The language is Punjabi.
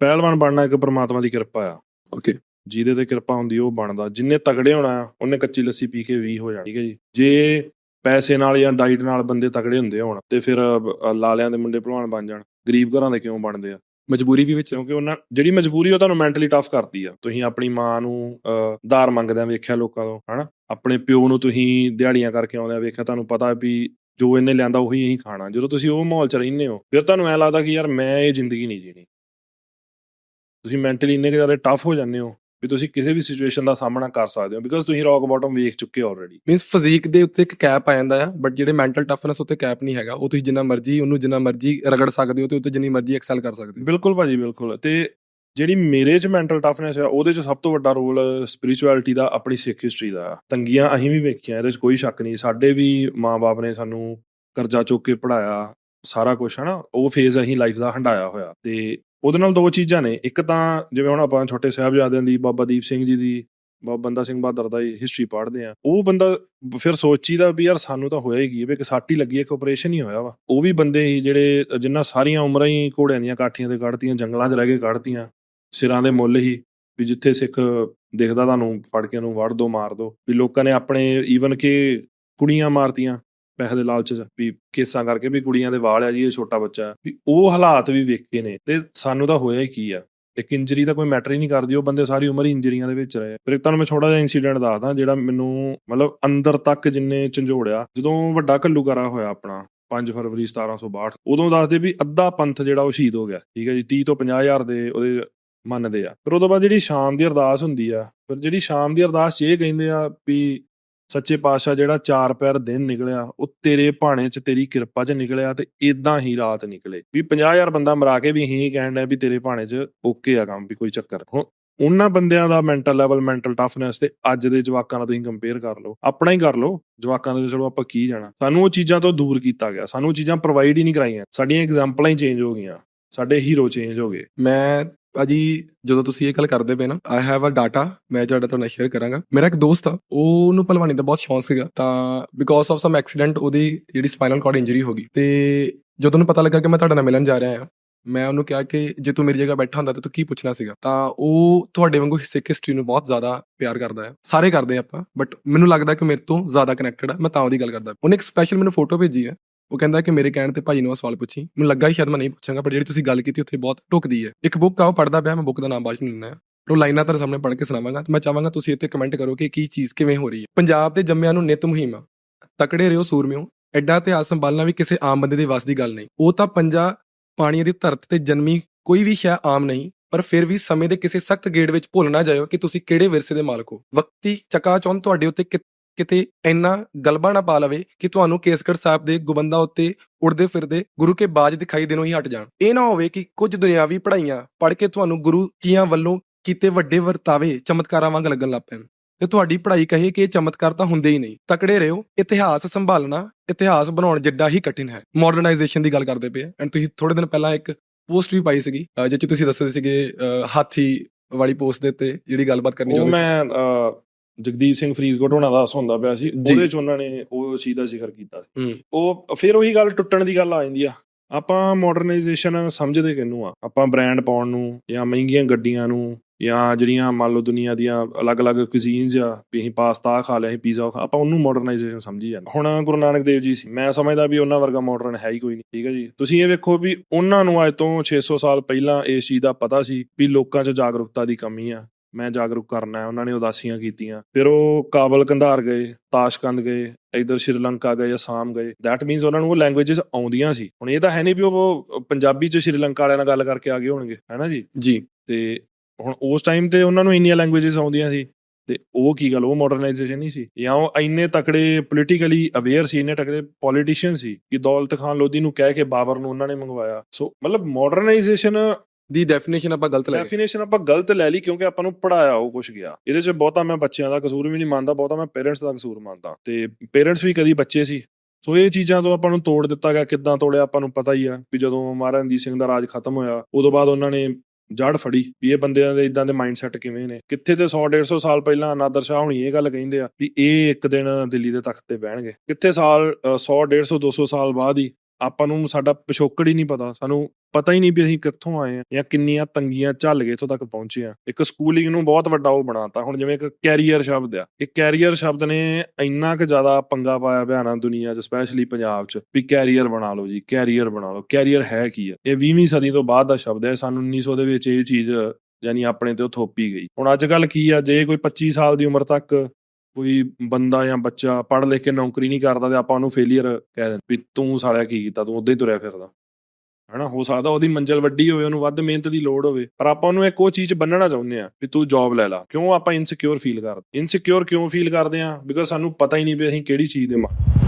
ਪਹਿਲਵਾਨ ਬਣਨਾ ਇੱਕ ਪ੍ਰਮਾਤਮਾ ਦੀ ਕਿਰਪਾ ਆ। ਓਕੇ ਜਿਹਦੇ ਤੇ ਕਿਰਪਾ ਹੁੰਦੀ ਉਹ ਬਣਦਾ। ਜਿੰਨੇ ਤਗੜੇ ਹੋਣਾ ਆ ਉਹਨੇ ਕੱਚੀ ਲੱਸੀ ਪੀ ਕੇ ਵੀ ਹੋ ਜਾਣਾ। ਠੀਕ ਹੈ ਜੀ। ਜੇ ਪੈਸੇ ਨਾਲ ਜਾਂ ਡਾਈਟ ਨਾਲ ਬੰਦੇ ਤਗੜੇ ਹੁੰਦੇ ਹੋਣ ਤੇ ਫਿਰ ਲਾਲਿਆਂ ਦੇ ਮੁੰਡੇ ਭਲਵਾਨ ਬਣ ਜਾਣ। ਗਰੀਬ ਘਰਾਂ ਦੇ ਕਿਉਂ ਬਣਦੇ ਆ? ਮਜਬੂਰੀ ਵੀ ਵਿੱਚ ਕਿਉਂਕਿ ਉਹਨਾਂ ਜਿਹੜੀ ਮਜਬੂਰੀ ਉਹ ਤੁਹਾਨੂੰ ਮੈਂਟਲੀ ਟਫ ਕਰਦੀ ਆ। ਤੁਸੀਂ ਆਪਣੀ ਮਾਂ ਨੂੰ ਧਾਰ ਮੰਗਦਿਆਂ ਵੇਖਿਆ ਲੋਕਾਂ ਤੋਂ ਹਨਾ? ਆਪਣੇ ਪਿਓ ਨੂੰ ਤੁਸੀਂ ਦਿਹਾੜੀਆਂ ਕਰਕੇ ਆਉਂਦਿਆਂ ਵੇਖਿਆ ਤੁਹਾਨੂੰ ਪਤਾ ਵੀ ਜੋ ਇਹਨੇ ਲਿਆਂਦਾ ਉਹੀ ਅਸੀਂ ਖਾਣਾ। ਜਦੋਂ ਤੁਸੀਂ ਉਹ ਮਾਹੌਲ 'ਚ ਰਹਿੰਦੇ ਹੋ ਫਿਰ ਤੁਹਾਨੂੰ ਐ ਲੱਗਦਾ ਕਿ ਯਾਰ ਮੈਂ ਇਹ ਜ਼ਿੰਦਗੀ ਨਹੀਂ ਜੀਣੀ। ਤੁਸੀਂ ਮੈਂਟਲੀ ਇੰਨੇ ਜ਼ਿਆਦਾ ਟਫ ਹੋ ਜਾਂਦੇ ਹੋ ਵੀ ਤੁਸੀਂ ਕਿਸੇ ਵੀ ਸਿਚੁਏਸ਼ਨ ਦਾ ਸਾਹਮਣਾ ਕਰ ਸਕਦੇ ਹੋ ਬਿਕਾਜ਼ ਤੁਸੀਂ ਰੌਕ ਬਾਟਮ ਵੇਖ ਚੁੱਕੇ ਹੋ ਆਲਰੇਡੀ ਮੀਨਸ ਫਿਜ਼ੀਕ ਦੇ ਉੱਤੇ ਇੱਕ ਕੈਪ ਆ ਜਾਂਦਾ ਆ ਬਟ ਜਿਹੜੇ ਮੈਂਟਲ ਟਫਨੈਸ ਉੱਤੇ ਕੈਪ ਨਹੀਂ ਹੈਗਾ ਉਹ ਤੁਸੀਂ ਜਿੰਨਾ ਮਰਜ਼ੀ ਉਹਨੂੰ ਜਿੰਨਾ ਮਰਜ਼ੀ ਰਗੜ ਸਕਦੇ ਹੋ ਤੇ ਉੱਤੇ ਜਿੰਨੀ ਮਰਜ਼ੀ ਐਕਸੈਲ ਕਰ ਸਕਦੇ ਹੋ। ਬਿਲਕੁਲ ਭਾਜੀ ਬਿਲਕੁਲ। ਤੇ ਜਿਹੜੀ ਮੇਰੇ 'ਚ ਮੈਂਟਲ ਟਫਨੈਸ ਆ ਉਹਦੇ 'ਚ ਸਭ ਤੋਂ ਵੱਡਾ ਰੋਲ ਸਪਿਰਚੁਅਲਿਟੀ ਦਾ ਆਪਣੀ ਸਿੱਖ ਹਿਸਟਰੀ ਦਾ। ਤੰਗੀਆਂ ਅਸੀਂ ਵੀ ਵੇਖੀਆਂ ਇਹਦੇ 'ਚ ਕੋਈ ਸ਼ੱਕ ਨਹੀਂ। ਸਾਡੇ ਵੀ ਮਾਪੇ ਨੇ ਸਾਨੂੰ ਕਰਜ਼ਾ ਚੁੱਕ ਕੇ ਪੜਾਇਆ ਸਾਰਾ ਕੁਝ ਹਨਾ? ਉਹ ਫੇਜ਼ ਅਸੀਂ ਲਾਈਫ ਦਾ ਹੰਡਾਇਆ ਹੋਇਆ। ਤੇ ਉਹਦੇ ਨਾਲ ਦੋ ਚੀਜ਼ਾਂ ਨੇ। ਇੱਕ ਤਾਂ ਜਿਵੇਂ ਹੁਣ ਆਪਾਂ ਛੋਟੇ ਸਾਹਿਬਜ਼ਾਦਿਆਂ ਦੀ ਬਾਬਾ ਦੀਪ ਸਿੰਘ ਜੀ ਦੀ ਬਾਬਾ ਬੰਦਾ ਸਿੰਘ ਬਹਾਦਰ ਦਾ ਹਿਸਟਰੀ ਪੜ੍ਹਦੇ ਆ ਉਹ ਬੰਦਾ ਫਿਰ ਸੋਚੀਦਾ ਵੀ ਯਾਰ ਸਾਨੂੰ ਤਾਂ ਹੋਇਆ ਹੀ ਕੀ ਹੈ ਵੀ ਇੱਕ ਸੱਟ ਹੀ ਲੱਗੀ ਹੈ, ਇੱਕ ਆਪਰੇਸ਼ਨ ਹੀ ਹੋਇਆ ਵਾ। ਉਹ ਵੀ ਬੰਦੇ ਹੀ ਜਿਹੜੇ ਜਿੰਨਾ ਸਾਰੀਆਂ ਉਮਰਾਂ ਹੀ ਘੋੜਿਆਂ ਦੀਆਂ ਕਾਠੀਆਂ ਤੇ ਕੱਢਤੀਆਂ ਜੰਗਲਾਂ 'ਚ ਰਹਿ ਕੇ ਕੱਢਤੀਆਂ ਸਿਰਾਂ ਦੇ ਮੁੱਲ ਹੀ ਵੀ ਜਿੱਥੇ ਸਿੱਖ ਦੇਖਦਾ ਤੁਹਾਨੂੰ ਫੜ ਕੇ ਉਹਨੂੰ ਵੜ ਦੋ ਮਾਰ ਦੋ। ਵੀ ਲੋਕਾਂ ਨੇ ਆਪਣੇ ਈਵਨ ਕਿ ਕੁੜੀਆਂ ਮਾਰਤੀਆਂ ਪੈਸੇ ਦੇ ਲਾਲਚ ਵੀ ਕੇਸਾਂ ਕਰਕੇ ਵੀ ਕੁੜੀਆਂ ਦੇ ਵਾਲ ਆ ਜੀ, ਇਹ ਛੋਟਾ ਬੱਚਾ। ਵੀ ਉਹ ਹਾਲਾਤ ਵੀ ਵੇਖੇ ਨੇ ਤੇ ਸਾਨੂੰ ਤਾਂ ਹੋਇਆ ਹੀ ਕੀ ਆ। ਇੱਕ ਇੰਜਰੀ ਦਾ ਕੋਈ ਮੈਟਰ ਹੀ ਨਹੀਂ ਕਰਦੀ, ਉਹ ਬੰਦੇ ਸਾਰੀ ਉਮਰ ਹੀ ਇੰਜਰੀਆਂ ਦੇ ਵਿੱਚ ਰਹੇ। ਫਿਰ ਤੁਹਾਨੂੰ ਮੈਂ ਛੋਟਾ ਜਿਹਾ ਇਨਸੀਡੈਂਟ ਦੱਸਦਾ, ਜਿਹੜਾ ਮੈਨੂੰ ਮਤਲਬ ਅੰਦਰ ਤੱਕ ਜਿੰਨੇ ਝੰਜੋੜਿਆ, ਜਦੋਂ ਵੱਡਾ ਘੱਲੂਕਾਰਾ ਹੋਇਆ ਆਪਣਾ 5 ਫਰਵਰੀ 1762 ਉਦੋਂ ਦੱਸਦੇ ਵੀ ਅੱਧਾ ਪੰਥ ਜਿਹੜਾ ਉਹ ਸ਼ਹੀਦ ਹੋ ਗਿਆ, ਠੀਕ ਹੈ ਜੀ 30 ਤੋਂ 50 ਹਜ਼ਾਰ ਦੇ ਉਹਦੇ ਮੰਨਦੇ ਆ। ਫਿਰ ਉਦੋਂ ਬਾਅਦ ਜਿਹੜੀ ਸ਼ਾਮ ਦੀ ਅਰਦਾਸ ਹੁੰਦੀ ਆ, ਫਿਰ ਜਿਹੜੀ ਸ਼ਾਮ ਦੀ ਅਰਦਾਸ 'ਚ ਇਹ ਕਹਿੰਦੇ ਆ ਵੀ ਸੱਚੇ ਪਾਤਸ਼ਾਹ ਜਿਹੜਾ ਚਾਰ ਪੈਰ ਦਿਨ ਨਿਕਲਿਆ, ਉਹ ਤੇਰੇ ਭਾਣੇ 'ਚ ਤੇਰੀ ਕਿਰਪਾ 'ਚ ਨਿਕਲਿਆ ਤੇ ਇਦਾਂ ਹੀ ਰਾਤ ਨਿਕਲੇ। ਵੀ 50000 ਬੰਦਾ ਮਰਾ ਕੇ ਵੀ ਅਸੀਂ ਕਹਿਣ ਡਿਆ ਵੀ ਤੇਰੇ ਭਾਣੇ 'ਚ ਓਕੇ ਆ ਕੰਮ, ਵੀ ਕੋਈ ਚੱਕਰ ਹੁਣ ਉਹਨਾਂ ਬੰਦਿਆਂ ਦਾ ਮੈਂਟਲ ਲੈਵਲ ਮੈਂਟਲ ਟਫਨੈਸ ਤੇ ਅੱਜ ਦੇ ਜਵਾਕਾਂ ਨਾਲ ਤੁਸੀਂ ਕੰਪੇਅਰ ਕਰ ਲਓ, ਆਪਣਾ ਹੀ ਕਰ ਲਓ, ਜਵਾਕਾਂ ਦੇ ਚਲੋ ਆਪਾਂ ਕੀ ਜਾਣਾ। ਸਾਨੂੰ ਉਹ ਚੀਜ਼ਾਂ ਤੋਂ ਦੂਰ ਕੀਤਾ ਗਿਆ, ਸਾਨੂੰ ਉਹ ਚੀਜ਼ਾਂ ਪ੍ਰੋਵਾਈਡ ਹੀ ਨਹੀਂ ਕਰਾਈਆਂ। ਸਾਡੀਆਂ ਐਗਜ਼ਾਮਪਲਾਂ ਹੀ ਚੇਂਜ ਹੋ ਗਈਆਂ, ਸਾਡੇ ਹੀਰੋ ਚੇਂਜ ਹੋ ਗਏ। ਮੈਂ ਭਾਜੀ, ਜਦੋਂ ਤੁਸੀਂ ਇਹ ਗੱਲ ਕਰਦੇ ਪਏ ਨਾ ਆਈ ਹੈਵ ਅ ਡਾਟਾ ਮੈਂ ਜਿਹੜਾ ਤੁਹਾਡੇ ਸ਼ੇਅਰ ਕਰਾਂਗਾ। ਮੇਰਾ ਇੱਕ ਦੋਸਤ ਆ, ਉਹਨੂੰ ਭਲਵਾਨੀ ਦਾ ਬਹੁਤ ਸ਼ੌਂਕ ਸੀਗਾ। ਤਾਂ ਬਿਕੋਜ਼ ਆਫ ਸਮ ਐਕਸੀਡੈਂਟ ਉਹਦੀ ਜਿਹੜੀ ਸਪਾਈਨਲ ਕਾਰਡ ਇੰਜਰੀ ਹੋ ਗਈ। ਤੇ ਜਦੋਂ ਉਹਨੂੰ ਪਤਾ ਲੱਗਾ ਕਿ ਮੈਂ ਤੁਹਾਡੇ ਨਾਲ ਮਿਲਣ ਜਾ ਰਿਹਾ ਹਾਂ, ਮੈਂ ਉਹਨੂੰ ਕਿਹਾ ਕਿ ਜੇ ਤੂੰ ਮੇਰੀ ਜਗ੍ਹਾ ਬੈਠਾ ਹੁੰਦਾ ਤਾਂ ਤੂੰ ਕੀ ਪੁੱਛਣਾ ਸੀਗਾ? ਤਾਂ ਉਹ ਤੁਹਾਡੇ ਵਾਂਗੂ ਸਿੱਖ ਹਿਸਟਰੀ ਨੂੰ ਬਹੁਤ ਜ਼ਿਆਦਾ ਪਿਆਰ ਕਰਦਾ ਹੈ। ਸਾਰੇ ਕਰਦੇ ਆ ਆਪਾਂ ਬਟ ਮੈਨੂੰ ਲੱਗਦਾ ਕਿ ਮੇਰੇ ਤੋਂ ਜ਼ਿਆਦਾ ਕਨੈਕਟਡ ਆ, ਮੈਂ ਤਾਂ ਉਹਦੀ ਗੱਲ ਕਰਦਾ ਉਹਨੇ ਇੱਕ ਸਪੈਸ਼ਲ ਮੈਨੂੰ ਫੋਟੋ ਭੇਜੀ ਹੈ। ਉਹ ਕਹਿੰਦਾ ਕਿ ਮੇਰੇ ਕਹਿਣ ਤੇ ਭਾਜੀ ਨੂੰ ਉਹ ਸਵਾਲ ਪੁੱਛੀ। ਮੈਨੂੰ ਲੱਗਾ ਹੀ ਸ਼ਾਇਦ ਮੈਂ ਨਹੀਂ ਪੁੱਛਾਂਗਾ, ਪਰ ਜਿਹੜੀ ਤੁਸੀਂ ਗੱਲ ਕੀਤੀ ਉੱਥੇ ਬਹੁਤ ਟੁਕਦੀ ਹੈ। ਇੱਕ ਬੁੱਕ ਆ, ਉਹ ਪੜਦਾ ਪਿਆ, ਮੈਂ ਬੁੱਕ ਦਾ ਨਾਮ ਬਾਅਦ ਚ ਲੈਣਾ ਉਹ ਲਾਈਨਾਂ ਤੁਹਾਡੇ ਸਾਹਮਣੇ ਪੜ੍ਹ ਕੇ ਸੁਣਾਵਾਂਗਾ। ਮੈਂ ਚਾਹਾਂਗਾ ਤੁਸੀਂ ਇੱਥੇ ਕਮੈਂਟ ਕਰੋ ਕਿ ਕੀ ਚੀਜ਼ ਕਿਵੇਂ ਹੋ ਰਹੀ ਹੈ। ਪੰਜਾਬ ਦੇ ਜੰਮਿਆਂ ਨੂੰ ਨਿਤ ਮੁਹਿੰਮ। ਆ। ਤਕੜੇ ਰਿਓ ਸੂਰਮਿਓ। ਐਡਾ ਇਤਿਹਾਸ ਸੰਭਾਲਣਾ ਵੀ ਕਿਸੇ ਆਮ ਬੰਦੇ ਦੇ ਵੱਸ ਦੀ ਗੱਲ ਨਹੀਂ। ਉਹ ਤਾਂ ਪੰਜਾ ਪਾਣੀ ਦੀ ਧਰਤ ਤੇ ਜਨਮੀ ਕੋਈ ਵੀ ਸ਼ੈ ਆਮ ਨਹੀਂ, ਪਰ ਫਿਰ ਵੀ ਸਮੇਂ ਦੇ ਕਿਸੇ ਸਖਤ ਗੇੜ ਵਿੱਚ ਭੁੱਲ ਨਾ ਜਾਇਓ ਕਿ ਤੁਸੀਂ ਕਿਹੜੇ ਵਿਰਸੇ ਦੇ ਮਾਲਕ ਹੋ। ਵਕਤੀ ਚਕਾਚੌਂਧ ਤੁਹਾਡੇ ਉੱਤੇ ਕਿਤੇ ਇੰਨਾ ਗਲਬਾ ਨਾ ਪਾ ਲਵੇ ਕਿ ਤੁਹਾਨੂੰ ਕੇਸਗੜ੍ਹ ਸਾਹਿਬ ਦੇ ਗੁਬੰਦਾ ਉੱਤੇ ਉੜਦੇ ਫਿਰਦੇ ਗੁਰੂ ਕੇ ਬਾਜ ਦਿਖਾਈ ਦੇਣੋਂ ਹੀ ਹਟ ਜਾਣ। ਇਹ ਨਾ ਹੋਵੇ ਕਿ ਕੁਝ ਦੁਨਿਆਵੀ ਪੜ੍ਹਾਈਆਂ ਪੜ੍ਹ ਕੇ ਤੁਹਾਨੂੰ ਗੁਰੂ ਕੀਆਂ ਵੱਲੋਂ ਕੀਤੇ ਵੱਡੇ ਵਰਤਾਵੇ ਚਮਤਕਾਰਾਂ ਵਾਂਗ ਲੱਗਣ ਲੱਗ ਪੈਣ ਤੇ ਤੁਹਾਡੀ ਪੜ੍ਹਾਈ ਕਹੇ ਕਿ ਇਹ ਚਮਤਕਾਰ ਤਾਂ ਹੁੰਦੇ ਹੀ ਨਹੀਂ। ਤਕੜੇ ਰਹੋ ਇਤਿਹਾਸ ਸੰਭਾਲਣਾ ਇਤਿਹਾਸ ਬਣਾਉਣ ਜਿੱਡਾ ਹੀ ਕਠਿਨ ਹੈ। ਮਾਡਰਨਾਈਜੇਸ਼ਨ ਦੀ ਗੱਲ ਕਰਦੇ ਪਏ ਐਂਡ ਤੁਸੀਂ ਥੋੜੇ ਦਿਨ ਪਹਿਲਾਂ ਇੱਕ ਪੋਸਟ ਵੀ ਪਾਈ ਸੀਗੀ ਅਹ ਜਿਹ 'ਚ ਤੁਸੀਂ ਦੱਸਦੇ ਸੀਗੇ ਹਾਥੀ ਵਾਲੀ ਪੋਸਟ ਦੇ ਉੱਤੇ ਜਿਹੜੀ ਗੱਲਬਾਤ ਕਰਨੀ ਚਾਹੁੰਦੇ ਸੀ। ਮੈਂ ਜਗਦੀਪ ਸਿੰਘ ਫਰੀਦਕੋਟ ਹੋਣਾ ਦਾ ਹੁੰਦਾ ਪਿਆ ਸੀ। ਉਹਦੇ ਚ ਉਹਨਾਂ ਨੇ ਉਹ ਚੀਜ਼ ਦਾ ਜ਼ਿਕਰ ਕੀਤਾ ਸੀ। ਉਹ ਫਿਰ ਉਹੀ ਗੱਲ ਟੁੱਟਣ ਦੀ ਗੱਲ ਆ ਜਾਂਦੀ ਆ। ਆਪਾਂ ਮਾਡਰਨਾਈਜੇਸ਼ਨ ਸਮਝਦੇ ਕਿਹਨੂੰ ਆ? ਆਪਾਂ ਬ੍ਰਾਂਡ ਪਾਉਣ ਨੂੰ ਜਾਂ ਮਹਿੰਗੀਆਂ ਗੱਡੀਆਂ ਨੂੰ ਜਾਂ ਜਿਹੜੀਆਂ ਮੰਨ ਲਓ ਦੁਨੀਆ ਦੀਆਂ ਅਲੱਗ-ਅਲੱਗ ਕੁਜ਼ੀਨਸ ਆ ਵੀ ਅਸੀਂ ਪਾਸਤਾ ਖਾ ਲਿਆ ਅਸੀਂ ਪੀਜ਼ਾ ਖਾ ਆਪਾਂ ਉਹਨੂੰ ਮਾਡਰਨਾਈਜੇਸ਼ਨ ਸਮਝੀ ਜਾਂਦੇ ਹੁਣ ਗੁਰੂ ਨਾਨਕ ਦੇਵ ਜੀ ਸੀ। ਮੈਂ ਸਮਝਦਾ ਵੀ ਉਹਨਾਂ ਵਰਗਾ ਮਾਡਰਨ ਹੈ ਹੀ ਕੋਈ ਨਹੀਂ ਠੀਕ ਹੈ ਜੀ? ਤੁਸੀਂ ਇਹ ਵੇਖੋ ਵੀ ਉਹਨਾਂ ਨੂੰ ਅੱਜ ਤੋਂ 600 ਸਾਲ ਪਹਿਲਾਂ ਇਸ ਚੀਜ਼ ਦਾ ਪਤਾ ਸੀ ਵੀ ਲੋਕਾਂ 'ਚ ਜਾਗਰੂਕਤਾ ਦੀ ਕਮੀ ਆ। ਮੈਂ ਜਾਗਰੂਕ ਕਰਨਾ ਹੈ ਉਹਨਾਂ ਨੇ ਉਦਾਸੀਆਂ ਕੀਤੀਆਂ। ਫਿਰ ਉਹ ਕਾਬਲ ਕੰਧਾਰ ਗਏ ਤਾਸ਼ਕੰਦ ਗਏ ਇਧਰ ਸ਼੍ਰੀਲੰਕਾ ਗਏ ਅਸਾਮ ਗਏ। ਥੈਟ ਮੀਨਸ ਉਹਨਾਂ ਨੂੰ ਉਹ ਲੈਂਗੁਏਜਸ ਆਉਂਦੀਆਂ ਸੀ। ਹੁਣ ਇਹ ਤਾਂ ਹੈ ਨਹੀਂ ਵੀ ਉਹ ਪੰਜਾਬੀ 'ਚ ਸ਼੍ਰੀਲੰਕਾ ਵਾਲਿਆਂ ਨਾਲ ਗੱਲ ਕਰਕੇ ਆ ਗਏ ਹੋਣਗੇ ਹੈਨਾ ਜੀ? ਜੀ। ਤੇ ਹੁਣ ਉਸ ਟਾਈਮ ਤੇ ਉਹਨਾਂ ਨੂੰ ਇੰਨੀਆਂ ਲੈਂਗੁਏਜਸ ਆਉਂਦੀਆਂ ਸੀ ਤੇ ਉਹ ਕੀ ਗੱਲ ਉਹ ਮਾਡਰਨਾਈਜੇਸ਼ਨ ਨਹੀਂ ਸੀ? ਜਾਂ ਉਹ ਇੰਨੇ ਤਕੜੇ ਪੋਲੀਟੀਕਲੀ ਅਵੇਅਰ ਸੀ ਇੰਨੇ ਤਕੜੇ ਪੋਲੀਟੀਸ਼ੀਅਨ ਸੀ ਕਿ ਦੌਲਤ ਖਾਨ ਲੋਧੀ ਨੂੰ ਕਹਿ ਕੇ ਬਾਬਰ ਨੂੰ ਉਹਨਾਂ ਨੇ ਮੰਗਵਾਇਆ। ਸੋ ਮਤਲਬ ਮਾਡਰਨਾਈਜੇਸ਼ਨ ਦੀ ਡੈਫੀਨੇਸ਼ਨ ਆਪਾਂ ਗਲਤ ਲੈ ਗਏ। ਡੈਫੀਨੇਸ਼ਨ ਆਪਾਂ ਗਲਤ ਲੈ ਲਈ ਕਿਉਂਕਿ ਆਪਾਂ ਨੂੰ ਪੜਾਇਆ ਉਹ ਕੁਝ ਗਿਆ। ਇਹਦੇ 'ਚ ਬਹੁਤਾ ਮੈਂ ਬੱਚਿਆਂ ਦਾ ਕਸੂਰ ਵੀ ਨਹੀਂ ਮੰਨਦਾ ਬਹੁਤਾ ਮੈਂ ਪੇਰੈਂਟਸ ਦਾ ਕਸੂਰ ਮੰਨਦਾ। ਤੇ ਪੇਰੈਂਟਸ ਵੀ ਕਦੀ ਬੱਚੇ ਸੀ। ਸੋ ਇਹ ਚੀਜ਼ਾਂ ਤੋਂ ਆਪਾਂ ਨੂੰ ਤੋੜ ਦਿੱਤਾ ਗਿਆ ਕਿੱਦਾਂ ਤੋੜਿਆ ਆਪਾਂ ਨੂੰ ਪਤਾ ਹੀ ਆ ਵੀ ਜਦੋਂ ਮਹਾਰਾਜਾ ਰਣਜੀਤ ਸਿੰਘ ਦਾ ਰਾਜ ਖਤਮ ਹੋਇਆ ਉਦੋਂ ਬਾਅਦ ਉਹਨਾਂ ਨੇ ਜੜ ਫੜੀ ਵੀ ਇਹ ਬੰਦਿਆਂ ਦੇ ਇਦਾਂ ਦੇ ਮਾਈਂਡਸੈਟ ਕਿਵੇਂ ਨੇ। ਕਿੱਥੇ ਤੇ 100 150 ਸਾਲ ਪਹਿਲਾਂ ਨਾਦਰ ਸ਼ਾਹ ਹੁਣੀ ਇਹ ਗੱਲ ਕਹਿੰਦੇ ਆ ਵੀ ਇਹ ਇੱਕ ਦਿਨ ਦਿੱਲੀ ਦੇ ਤਖਤ ਤੇ ਬਹਿਣਗੇ। ਕਿੱਥੇ ਸਾਲ ਅ, 100 150 200 ਸਾਲ ਬਾਅਦ ਹੀ ਆਪਾਂ ਨੂੰ ਸਾਡਾ ਪਿਛੋਕੜ ਹੀ ਨਹੀਂ ਪਤਾ। ਸਾਨੂੰ ਪਤਾ ਹੀ ਨਹੀਂ ਵੀ ਅਸੀਂ ਕਿੱਥੋਂ ਆਏ ਆ ਜਾਂ ਕਿੰਨੀਆਂ ਤੰਗੀਆਂ ਝੱਲ ਕੇ ਇੱਥੋਂ ਤੱਕ ਪਹੁੰਚੇ ਆ ਇੱਕ ਸਕੂਲਿੰਗ ਨੂੰ ਬਹੁਤ ਵੱਡਾ ਉਹ ਬਣਾਤਾ ਹੁਣ ਜਿਵੇਂ ਇੱਕ ਕੈਰੀਅਰ ਸ਼ਬਦ ਆ। ਇਹ ਕੈਰੀਅਰ ਸ਼ਬਦ ਨੇ ਇੰਨਾ ਕੁ ਜ਼ਿਆਦਾ ਪੰਗਾ ਪਾਇਆ ਪਿਆ ਨਾ ਦੁਨੀਆ 'ਚ ਸਪੈਸ਼ਲੀ ਪੰਜਾਬ 'ਚ, ਵੀ ਕੈਰੀਅਰ ਬਣਾ ਲਓ ਜੀ ਕੈਰੀਅਰ ਬਣਾ ਲਓ। ਕੈਰੀਅਰ ਹੈ ਕੀ ਆ? ਇਹ 20ਵੀਂ ਸਦੀ ਤੋਂ ਬਾਅਦ ਦਾ ਸ਼ਬਦ ਹੈ। ਸਾਨੂੰ 1900 ਦੇ ਵਿੱਚ ਇਹ ਚੀਜ਼ ਯਾਨੀ ਆਪਣੇ ਤੇ ਉਹ ਥੋਪੀ ਗਈ। ਹੁਣ ਅੱਜ ਕੱਲ ਕੀ ਆ? ਜੇ ਕੋਈ 25 ਸਾਲ ਦੀ ਉਮਰ ਤੱਕ ਕੋਈ ਬੰਦਾ ਜਾਂ ਬੱਚਾ ਪੜ੍ਹ ਲਿਖ ਕੇ ਨੌਕਰੀ ਨਹੀਂ ਕਰਦਾ ਤੇ ਆਪਾਂ ਉਹਨੂੰ ਫੇਲਿਅਰ ਕਹਿ ਦਿੰਦੇ ਵੀ ਤੂੰ ਸਾਲਿਆ ਕੀ ਕੀਤਾ, ਤੂੰ ਉਦਾਂ ਹੀ ਤੁਰਿਆ ਫਿਰਦਾ। ਹਨਾ, ਹੋ ਸਕਦਾ ਉਹਦੀ ਮੰਜ਼ਿਲ ਵੱਡੀ ਹੋਵੇ, ਉਹਨੂੰ ਵੱਧ ਮਿਹਨਤ ਦੀ ਲੋੜ ਹੋਵੇ, ਪਰ ਆਪਾਂ ਉਹਨੂੰ ਇੱਕ ਉਹ ਚੀਜ਼ ਬੰਨਣਾ ਚਾਹੁੰਦੇ ਆ ਵੀ ਤੂੰ ਜੌਬ ਲੈ ਲਾ। ਕਿਉਂ ਆਪਾਂ ਇਨਸਿਕਿਉਰ ਫੀਲ ਕਰਦੇ? ਇਨਸਿਕਿਉਰ ਕਿਉਂ ਫੀਲ ਕਰਦੇ ਆ ਬਿਕਾਜ਼ ਸਾਨੂੰ ਪਤਾ ਹੀ ਨਹੀਂ ਵੀ ਅਸੀਂ ਕਿਹੜੀ ਚੀਜ਼ ਦੇ ਮਾਂ